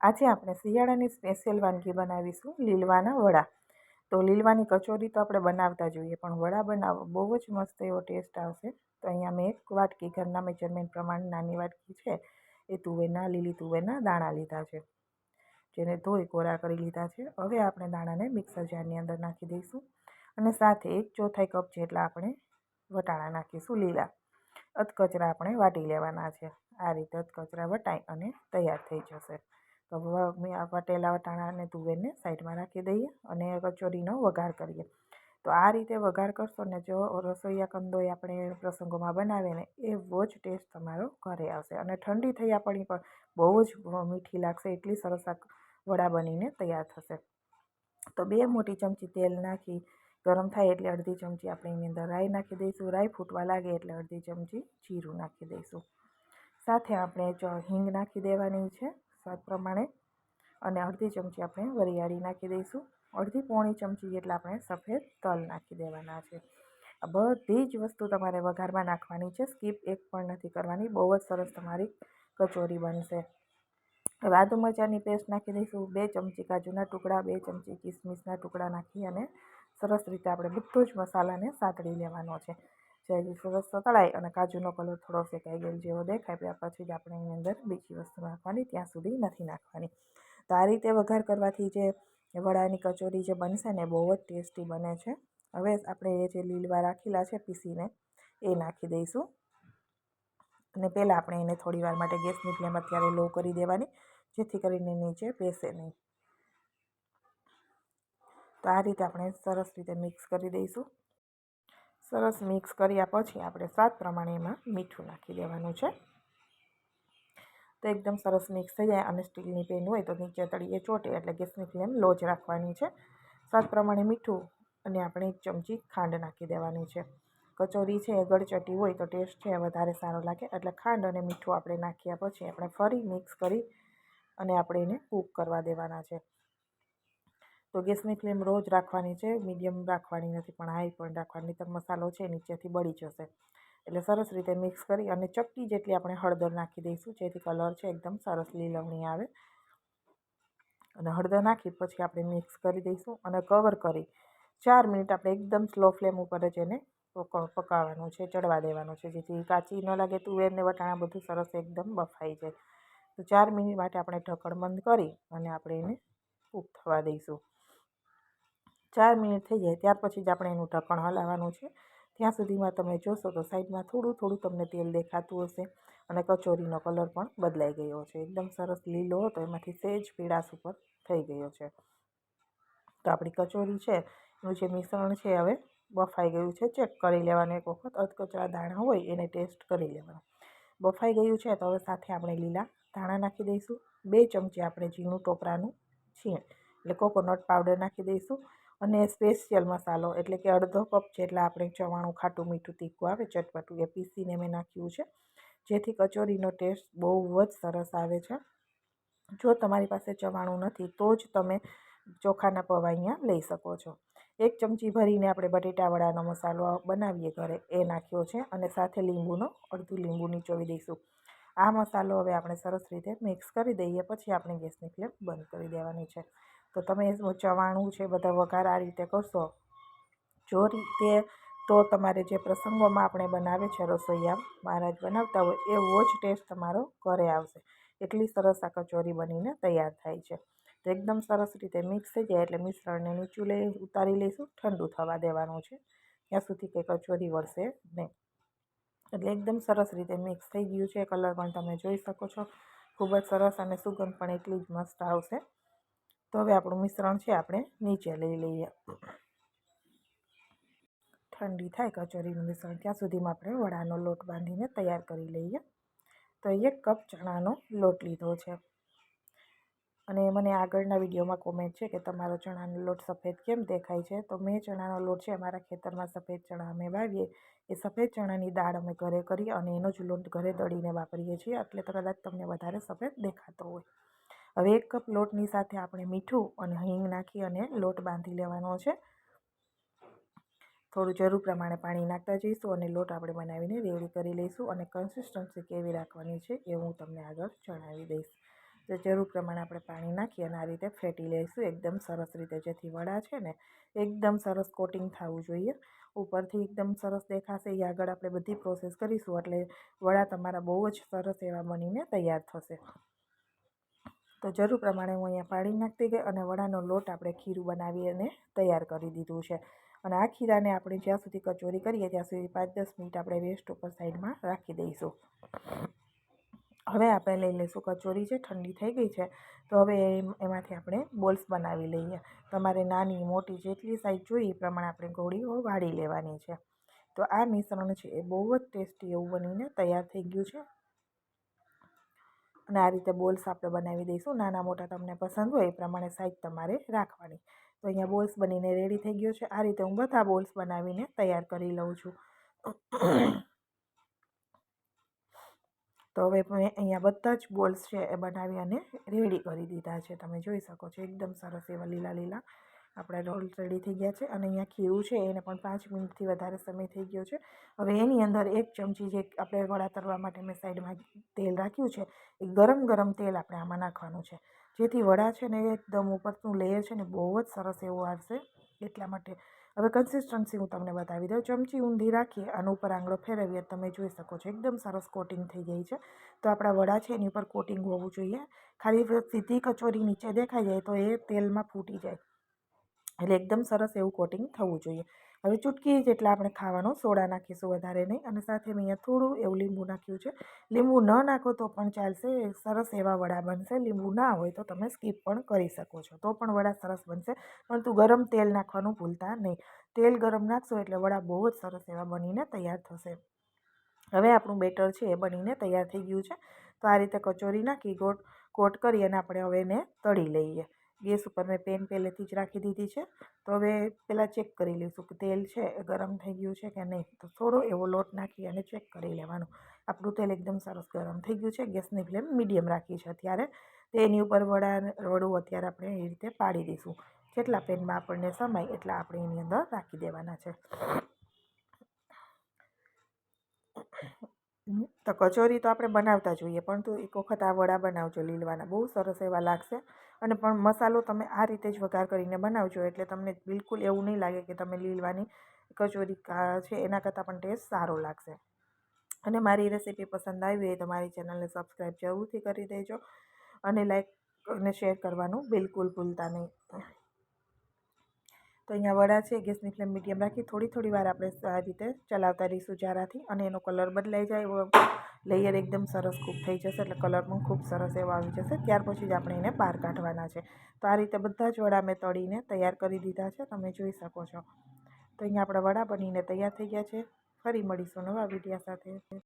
આજે આપણે શિયાળાની સ્પેશિયલ વાનગી બનાવીશું લીલવાના વડા. તો લીલવાની કચોરી તો આપણે બનાવતા જોઈએ, પણ વડા બનાવો, બહુ જ મસ્ત એવો ટેસ્ટ આવશે. તો અહીંયા મેં એક વાટકી, ઘરના મેજરમેન્ટ પ્રમાણે નાની વાટકી છે, એ તુવેરના લીલી તુવેરના દાણા લીધા છે, જેને ધોઈ કોરા કરી લીધા છે. હવે આપણે દાણાને મિક્સર જારની અંદર નાખી દઈશું અને સાથે એક ચોથાઈ કપ જેટલા આપણે વટાણા નાખીશું લીલા. અધકચરા આપણે વાટી લેવાના છે. આ રીતે અધકચરા વટાઈ અને તૈયાર થઈ જશે. તો વટેલા વટાણા અને તુવેરને સાઈડમાં રાખી દઈએ અને કચોરીનો વઘાર કરીએ. તો આ રીતે વઘાર કરશો ને જો રસોઈયા કંદોય આપણે પ્રસંગોમાં બનાવે ને એવો જ ટેસ્ટ તમારો ઘરે આવશે. અને ઠંડી થયા આપણી પણ બહુ જ મીઠી લાગશે, એટલી સરસ વડા બનીને તૈયાર થશે. તો બે મોટી ચમચી તેલ નાખી, ગરમ થાય એટલે અડધી ચમચી આપણે એની અંદર રાઈ નાખી દઈશું. રાઈ ફૂટવા લાગે એટલે અડધી ચમચી જીરું નાખી દઈશું. સાથે આપણે હિંગ નાખી દેવાની છે. સ્વાદ પ્રમાણે. અને અડધી ચમચી આપણે વરિયાળી નાખી દઈશું. અડધી પોણી ચમચી જેટલા આપણે સફેદ તલ નાખી દેવાના છે. બધી જ વસ્તુ તમારે વઘારમાં નાખવાની છે. સ્કીપ એક પણ નથી કરવાની. બહુ જ સરસ તમારી કચોરી બનશે. હવે આદુ પેસ્ટ નાખી દઈશું. બે ચમચી કાજુના ટુકડા, બે ચમચી કિસમિસના ટુકડા નાખી અને સરસ રીતે આપણે બધો જ મસાલાને સાતળી લેવાનો છે. સહેજી સરસ તળાય અને કાજુનો કલર થોડો શેકાઈ ગયેલ જેવો દેખાય ત્યાર પછી જ આપણે એની અંદર બીજી વસ્તુ નાખવાની, ત્યાં સુધી નથી નાખવાની. તો આ રીતે વઘાર કરવાથી જે વડાની કચોરી જે બનશે ને બહુ જ ટેસ્ટી બને છે. હવે આપણે એ જે લીલવા રાખેલા છે, પીસીને, એ નાખી દઈશું. અને પહેલાં આપણે એને થોડી વાર માટે ગેસની ફ્લેમ અત્યારે લો કરી દેવાની, જેથી કરીને નીચે બેસે નહીં. તો આ રીતે આપણે સરસ રીતે મિક્સ કરી દઈશું. સરસ મિક્સ કર્યા પછી આપણે સ્વાદ પ્રમાણે એમાં મીઠું નાખી દેવાનું છે. તો એકદમ સરસ મિક્સ થઈ જાય અને સ્ટીલની પેન હોય તો નીચે તળીએ ચોટે એટલે ગેસની ફ્લેમ લો જ રાખવાની છે. સ્વાદ પ્રમાણે મીઠું અને આપણે એક ચમચી ખાંડ નાખી દેવાની છે. કચોરી છે, ગળચટી હોય તો ટેસ્ટ છે, વધારે સારો લાગે એટલે ખાંડ અને મીઠું આપણે નાખ્યા પછી આપણે ફરી મિક્સ કરી અને આપણે એને કૂક કરવા દેવાના છે. તો ગેસની ફ્લેમ રોજ રાખવાની છે, મીડિયમ રાખવાની નથી પણ હાઈ પણ રાખવાની તો મસાલો છે નીચેથી બળી જશે. એટલે સરસ રીતે મિક્સ કરી અને ચપટી જેટલી આપણે હળદર નાખી દઈશું, જેથી કલર છે એકદમ સરસ લીલવણી આવે. અને હળદર નાખી પછી આપણે મિક્સ કરી દઈશું અને કવર કરી. ચાર મિનિટ આપણે એકદમ સ્લો ફ્લેમ ઉપર જ એને પકાવવાનું છે, ચડવા દેવાનું છે, જેથી કાચી ન લાગે, તુવેર ને વટાણા બધું સરસ એકદમ બફાઈ જાય. તો ચાર મિનિટ માટે આપણે ઢક્કણ બંધ કરી અને આપણે એને કૂક થવા દઈશું. ચાર મિનિટ થઈ જાય ત્યાર પછી જ આપણે એનું ઢક્કણ હલાવવાનું છે. ત્યાં સુધીમાં તમે જોશો તો સાઈડમાં થોડું થોડું તમને તેલ દેખાતું હશે અને કચોરીનો કલર પણ બદલાઈ ગયો છે. એકદમ સરસ લીલો હતો, એમાંથી સેજ પીળાશ ઉપર થઈ ગયો છે. તો આપણી કચોરી છે, એનું જે મિશ્રણ છે હવે બફાઈ ગયું છે. ચેક કરી લેવાનું એક વખત. અધકચરા દાણા હોય એને ટેસ્ટ કરી લેવાનું. બફાઈ ગયું છે તો હવે સાથે આપણે લીલા ધાણા નાખી દઈશું. બે ચમચી આપણે ઝીણું ટોપરાનું છીણ, એટલે કોકોનટ પાવડર નાખી દઈશું. અને સ્પેશિયલ મસાલો, એટલે કે અડધો કપ જેટલા આપણે ચવાણું ખાટું મીઠું તીખું આવે, ચટપટું, એ પીસીને મેં નાખ્યું છે. જેથી કચોરીનો ટેસ્ટ બહુ જ સરસ આવે છે. જો તમારી પાસે ચવાણું નથી, તો જ તમે ચોખાના પૌવા અહીંયા લઈ શકો છો. એક ચમચી ભરીને આપણે બટેટા વડાનો મસાલો બનાવીએ ઘરે, એ નાખ્યો છે. અને સાથે લીંબુનો, અડધું લીંબુ નીચોવી દઈશું. આ મસાલો હવે આપણે સરસ રીતે મિક્સ કરી દઈએ, પછી આપણે ગેસની ફ્લેમ બંધ કરી દેવાની છે. તો તમે ચવાણું છે, બધા વઘાર આ રીતે કરશો. જો રીતે તો તમારે જે પ્રસંગોમાં આપણે બનાવે છે રસોઈયા મહારાજ બનાવતા હોય, એવો જ ટેસ્ટ તમારો ઘરે આવશે. એટલી સરસ આ કચોરી બનીને તૈયાર થાય છે. તો એકદમ સરસ રીતે મિક્સ થઈ જાય એટલે મિશ્રણને નીચું લઈ ઉતારી લઈશું, ઠંડુ થવા દેવાનું છે. ત્યાં સુધી કંઈ કચોરી વળશે નહીં. એટલે એકદમ સરસ રીતે મિક્સ થઈ ગયું છે. કલર પણ તમે જોઈ શકો છો. ખૂબ જ સરસ અને સુગંધ પણ એટલી જ મસ્ત આવશે. તો હવે આપણું મિશ્રણ છે, આપણે નીચે લઈ લઈએ. ઠંડી થાય કચોરીનું મિશ્રણ, ત્યાં સુધીમાં આપણે વડાનો લોટ બાંધીને તૈયાર કરી લઈએ. તો એક કપ ચણાનો લોટ લીધો છે. અને મને આગળના વિડીયોમાં કોમેન્ટ છે કે તમારો ચણાનો લોટ સફેદ કેમ દેખાય છે? તો મેં ચણાનો લોટ છે, અમારા ખેતરમાં સફેદ ચણા અમે વાવીએ. એ સફેદ ચણાની દાળ અમે ઘરે કરી અને એનો જ લોટ ઘરે દળીને વાપરીએ છીએ. એટલે તો કદાચ તમને વધારે સફેદ દેખાતો હોય. હવે એક કપ લોટની સાથે આપણે મીઠું અને હિંગ નાખી અને લોટ બાંધી લેવાનો છે. થોડું જરૂર પ્રમાણે પાણી નાખતા જઈશું અને લોટ આપણે બનાવીને રેડી કરી લઈશું અને કન્સિસ્ટન્સી કેવી રાખવાની છે એ હું તમને આગળ જણાવી દઈશ. તો જરૂર પ્રમાણે આપણે પાણી નાખી અને આ રીતે ફેટી લઈશું. એકદમ સરસ રીતે જેથી વડા છે ને એકદમ સરસ કોટિંગ થવું જોઈએ. ઉપરથી એકદમ સરસ દેખાશે. એ આગળ આપણે બધી પ્રોસેસ કરીશું એટલે વડા તમારા બહુ જ સરસ એવા બનીને તૈયાર થશે. તો જરૂર પ્રમાણે હું અહીંયા પાણી નાખતી ગઈ અને વડાનો લોટ આપણે ખીરું બનાવી અને તૈયાર કરી દીધું છે. અને આ ખીરાને આપણે જ્યાં સુધી કચોરી કરીએ ત્યાં સુધી પાંચ દસ મિનિટ આપણે વેસ્ટ ઉપર સાઈડમાં રાખી દઈશું. હવે આપણે લઈ લઈશું કચોરી છે ઠંડી થઈ ગઈ છે, તો હવે એમાંથી આપણે બોલ્સ બનાવી લઈએ. તમારે નાની મોટી જેટલી સાઈઝ જોઈએ એ પ્રમાણે આપણે ગોળીઓ વાળી લેવાની છે. તો આ મિશ્રણ છે એ બહુ જ ટેસ્ટી એવું બનીને તૈયાર થઈ ગયું છે. અને આ રીતે બોલ્સ આપણે બનાવી દઈશું. નાના મોટા તમને પસંદ હોય એ પ્રમાણે સાઈઝ તમારે રાખવાની. તો અહીંયા બોલ્સ બનીને રેડી થઈ ગયો છે. આ રીતે હું બધા બોલ્સ બનાવીને તૈયાર કરી લઉં છું. તો હવે મેં અહીંયા બધા જ બોલ્સ છે એ બનાવી અને રેડી કરી દીધા છે. તમે જોઈ શકો છો, એકદમ સરસ એવા લીલા લીલા. આપણા રોલ રેડી થઈ ગયા છે અને અહીંયા ખીરું છે, એને પણ પાંચ મિનિટથી વધારે સમય થઈ ગયો છે. હવે એની અંદર એક ચમચી જે આપણે વડા તરવા માટે મેં સાઈડમાં તેલ રાખ્યું છે, એ ગરમ ગરમ તેલ આપણે આમાં નાખવાનું છે. જેથી વડા છે ને એકદમ ઉપરનું લેયર છે ને બહુ જ સરસ એવું આવશે એટલા માટે હવે કન્સિસ્ટન્સી હું તમને બતાવી દઉં. ચમચી ઊંધી રાખીએ અને ઉપર આંગળો ફેરવીએ. તમે જોઈ શકો છો, એકદમ સરસ કોટિંગ થઈ ગઈ છે. તો આપણા વડા છે, એની ઉપર કોટિંગ હોવું જોઈએ. ખાલી સીધી કચોરી નીચે દેખાઈ જાય તો એ તેલમાં ફૂટી જાય. એટલે એકદમ સરસ એવું કોટિંગ થવું જોઈએ. હવે ચૂટકી જેટલા આપણે ખાવાનો સોડા નાખીશું વધારે નહીં. અને સાથે મેં અહીંયા થોડું એવું લીંબુ નાખ્યું છે. લીંબુ ન નાખો તો પણ ચાલશે, સરસ એવા વડા બનશે. લીંબુ ના હોય તો તમે સ્કીપ પણ કરી શકો છો. તો પણ વડા સરસ બનશે. પરંતુ ગરમ તેલ નાખવાનું ભૂલતા નહીં. તેલ ગરમ નાખશો એટલે વડા બહુ જ સરસ એવા બનીને તૈયાર થશે. હવે આપણું બેટર છે એ બનીને તૈયાર થઈ ગયું છે. તો આ રીતે કચોરી નાખી ગોટ કોટ કરી અને આપણે હવે એને તળી લઈએ. ગેસ ઉપર મેં પેન પહેલેથી જ રાખી દીધી છે. તો હવે પહેલાં ચેક કરી લઈશું કે તેલ છે એ ગરમ થઈ ગયું છે કે નહીં. તો થોડો એવો લોટ નાખી અને ચેક કરી લેવાનું. આપણું તેલ એકદમ સરસ ગરમ થઈ ગયું છે. ગેસની ફ્લેમ મીડિયમ રાખી છે અત્યારે. તેની ઉપર વડા વડું અત્યારે આપણે એ રીતે પાડી દઈશું. જેટલા પેનમાં આપણને સમાય એટલા આપણે એની અંદર રાખી દેવાના છે. તો કચોરી તો આપણે બનાવતા જોઈએ પરંતુ એક વખત આ વડા બનાવજો લીલવાના, બહુ સરસ એવા લાગશે. અને પણ મસાલો તમે આ રીતે જ વઘાર કરીને બનાવજો, એટલે તમને બિલકુલ એવું નહીં લાગે કે તમે લીલવાની કચોરી છે, એના કરતાં પણ ટેસ્ટ સારો લાગશે. અને મારી રેસીપી પસંદ આવી હોય તો મારી ચેનલને સબસ્ક્રાઈબ જરૂરથી કરી દેજો. અને લાઈક અને શેર કરવાનું બિલકુલ ભૂલતા નહીં. તો અહીંયા વડા છે ગેસની ફ્લેમ મીડિયમ રાખી, થોડી થોડી વાર આપણે આ રીતે ચલાવતા રહીશું જારાથી અને એનો કલર બદલાઈ જાય લેયર એકદમ સરસ કૂક થઈ જશે એટલે કલર પણ ખૂબ સરસ એવો આવી જશે. ત્યાર પછી જ આપણે એને બહાર કાઢવાના છે. તો આ રીતે બધા જ વડા મેં તળીને તૈયાર કરી દીધા છે, તમે જોઈ શકો છો. તો અહીંયા આપણા વડા બનીને તૈયાર થઈ ગયા છે. ફરી મળીશું નવા વિડીયા સાથે.